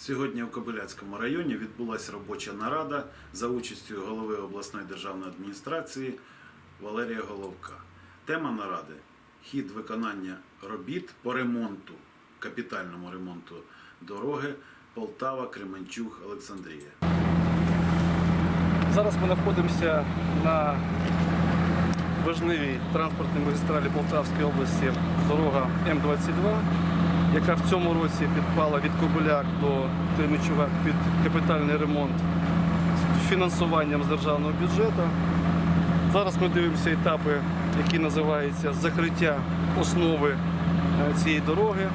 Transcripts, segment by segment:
Сьогодні в Кобиляцькому районі відбулася робоча нарада за участю голови обласної державної адміністрації Валерія Головка. Тема наради хід виконання робіт по ремонту, капітальному ремонту дороги Полтава, Кременчуг, Олександрія. Зараз ми знаходимося на важливій транспортній магістралі Полтавської області дорога М-22, яка в цьому році підпала від Кобиляк до Кременчуга під капітальний ремонт з фінансуванням з державного бюджету. Зараз ми дивимося етапи, які називаються закриття основи е, цієї дороги.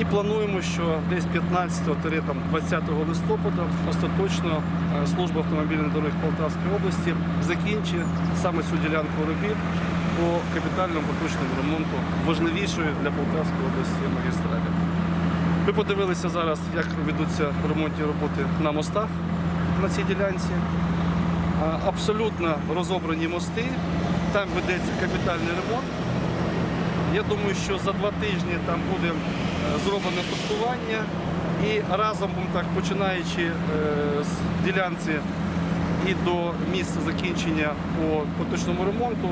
І плануємо, що десь 15-20 листопада остаточно е, служба автомобільних доріг Полтавської області закінчить саме цю ділянку робіт по капітальному поточному ремонту важливішої для Полтавської області магістралі. Ми подивилися зараз, як ведуться ремонтні роботи на мостах на цій ділянці. Абсолютно розобрані мости, там ведеться капітальний ремонт. Я думаю, що за два тижні там буде е, зроблено фактування і разом, так, починаючи е, з ділянці і до місця закінчення по поточному ремонту,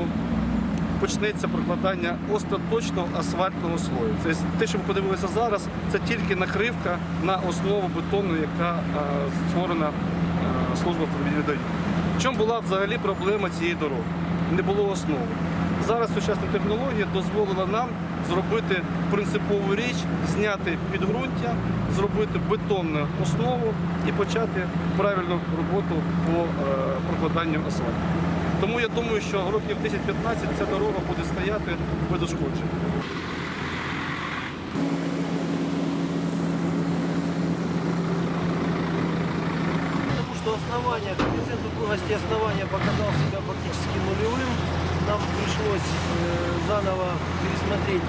почнеться прокладання остаточного асфальтного слою. Це те, що ви подивилися зараз, це тільки накривка на основу бетону, яка е, створена е, служба автомобільних доріг. В чому була взагалі проблема цієї дороги? Не було основи. Зараз сучасна технологія дозволила нам зробити принципову річ, зняти підґрунтя, зробити бетонну основу і почати правильну роботу по е, прокладанню асфальту. Тому я думаю, що років 10-15 ця дорога буде стояти без ушкоджень. Потому что основание, коэффициент упругости основания показал себя практически нулевым. Нам пришлось э, заново пересмотреть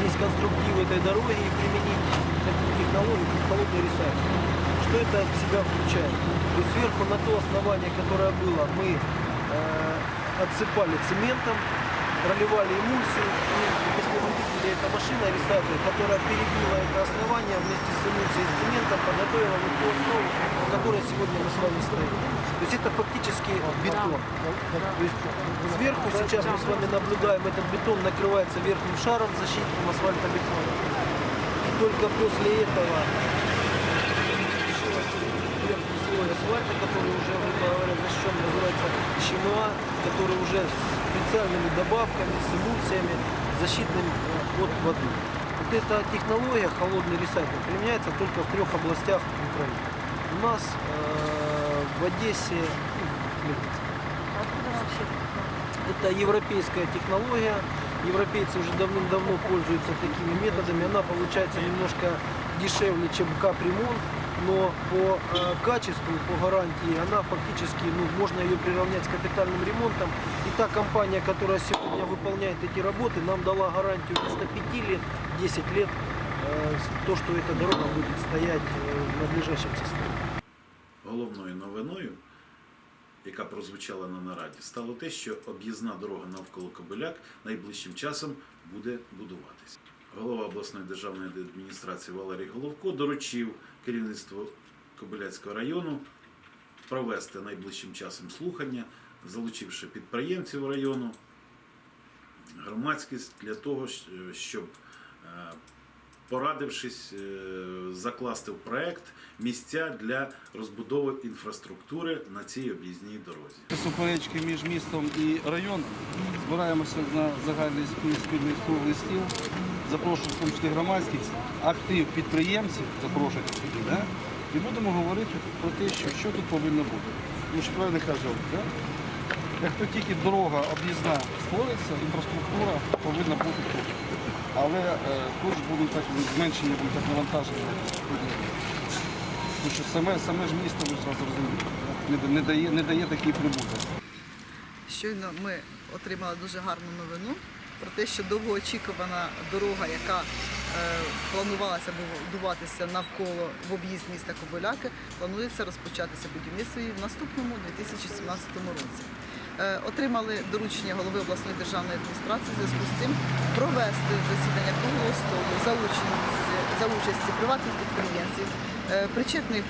весь конструктив этой дороги и применить такую технологию, как холодный ресайклинг. Что это в себя включает? То есть сверху на то основание, которое было, мы э, отсыпали цементом, проливали эмульсию. И, если вы видели, это машина ресайклер, которая перебила это основание вместе с эмульсией и с цементом, подготовила вот ту основу, на которой сегодня мы с вами стоим. То есть это фактически бетон. То есть сверху сейчас мы с вами наблюдаем, этот бетон накрывается верхним шаром защитным асфальтобетоном. И только после этого слой асфальта, который уже, защищен, называется ЧМА, который уже с специальными добавками, с эмульсиями, защитным э, от воды. Вот эта технология, холодный ресайклинг, применяется только в трех областях Украины. У нас э, в Одессе Хмельницком. Это европейская технология. Европейцы уже давным-давно пользуются такими методами. Она получается немножко дешевле, чем капремонт, но по э, качеству, по гарантии она фактически, ну, можно ее приравнять с капитальным ремонтом. И та компания, которая сегодня выполняет эти работы, нам дала гарантию вместо 5 лет, 10 лет, э, то, что эта дорога будет стоять э, в надлежащем состоянии. Головною новиною, яка прозвучала на нараді, стало те, що об'їзна дорога навколо Кобиляк найближчим часом буде будуватися. Голова обласної державної адміністрації Валерій Головко доручив керівництву Кобиляцького району провести найближчим часом слухання, залучивши підприємців району, громадськість для того, щоб е, порадившись, е, закласти в проект місця для розбудови інфраструктури на цій об'їзній дорозі. Суперечки між містом і районом. Збираємося на загальний спільний круглий стіл. Запрошуємо в громадськість, актив підприємців запрошуйте сюди. Да? І будемо говорити про те, що, що тут повинно бути. Тому що правильно Олег, да? як то тільки дорога об'їзна створиться, інфраструктура повинна бути тут. Але е, тут будуть так зменшені будуть так навантаження. Тому що саме, саме ж місто, ви зразу розумієте, не, не, дає, не дає такий прибуток. Щойно ми отримали дуже гарну новину про те, що довгоочікувана дорога, яка е, планувалася будуватися навколо в об'їзд міста Кобиляки, планується розпочатися будівництво в наступному 2017 році. Е, отримали доручення голови обласної державної адміністрації в зв'язку з цим провести засідання круглого столу за участю за участі приватних підприємців, е, причетних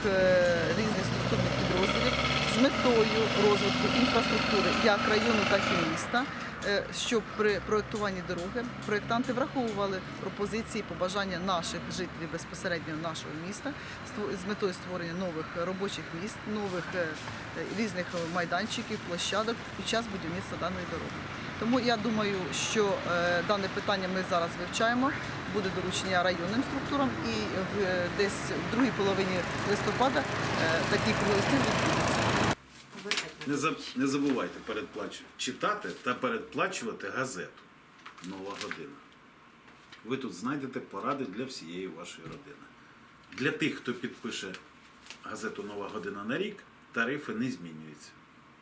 різних структурних підрозділів з метою розвитку інфраструктури як району, так і міста, щоб при проєктуванні дороги проєктанти враховували пропозиції, побажання наших жителів безпосередньо нашого міста з метою створення нових робочих місць, нових е, е, різних майданчиків, площадок під час будівництва даної дороги. Тому я думаю, що е, дане питання ми зараз вивчаємо. Буде доручення районним структурам, і е, десь в другій половині листопада е, такий круглий стіл відбудеться. Не, за, не забувайте передплачувати, читати та передплачувати газету Нова година. Ви тут знайдете поради для всієї вашої родини. Для тих, хто підпише газету Нова година на рік, тарифи не змінюються.